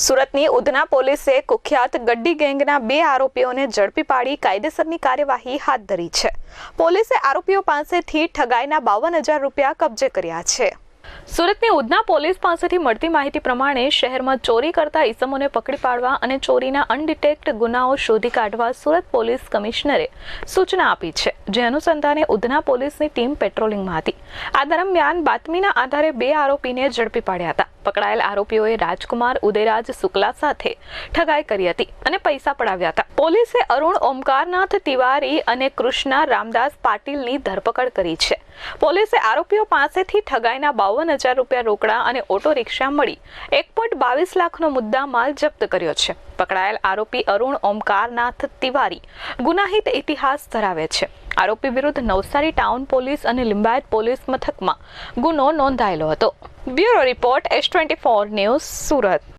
સુરતની ઉધના પોલીસે કુખ્યાત ગડ્ડી ગેંગના બે આરોપીઓને ઝડપી પાડી કાયદેસરની કાર્યવાહી હાથ ધરી છે. પોલીસે આરોપીઓ પાસેથી ઠગાઈના બાવન હજાર રૂપિયા કબજે કર્યા છે. સુરતની ઉધના પોલીસ પાસેથી મળતી માહિતી પ્રમાણે શહેરમાં ચોરી કરતા ઈસમોને પકડી પાડવા અને ચોરીના અનડિટેક્ટ ગુનાઓ શોધી કાઢવા સુરત પોલીસ કમિશનરે સૂચના આપી છે. જે અનુસંધાને ઉધના પોલીસની ટીમ પેટ્રોલિંગમાં હતી. આ દરમિયાન બાતમીના આધારે બે આરોપીને ઝડપી પાડ્યા હતા. પકડાયેલ આરોપીઓએ રાજકુમાર, ઉદયરાજ, શુક્લા સાથે ઠગાઈ કરી હતી અને પૈસા પડાવ્યા હતા. પોલીસે અરુણ ઓમકારનાથ તિવારી અને કૃષ્ણા રામદાસ પાટીલની ધરપકડ કરી છે. પોલીસે આરોપીઓ પાસેથી ઠગાઈના બાવન હજાર રૂપિયા રોકડા અને ઓટો રિક્ષા મળી એક પોઈન્ટ બાવીસ લાખનો મુદ્દા માલ જપ્ત કર્યો છે. પકડાયેલ આરોપી અરુણ ઓમકારનાથ તિવારી ગુનાહિત ઇતિહાસ ધરાવે છે. આરોપી વિરુદ્ધ નવસારી ટાઉન પોલીસ અને લિંબાયત પોલીસ મથકમાં ગુનો નોંધાયેલો હતો. Bureau report S twenty four news Surat.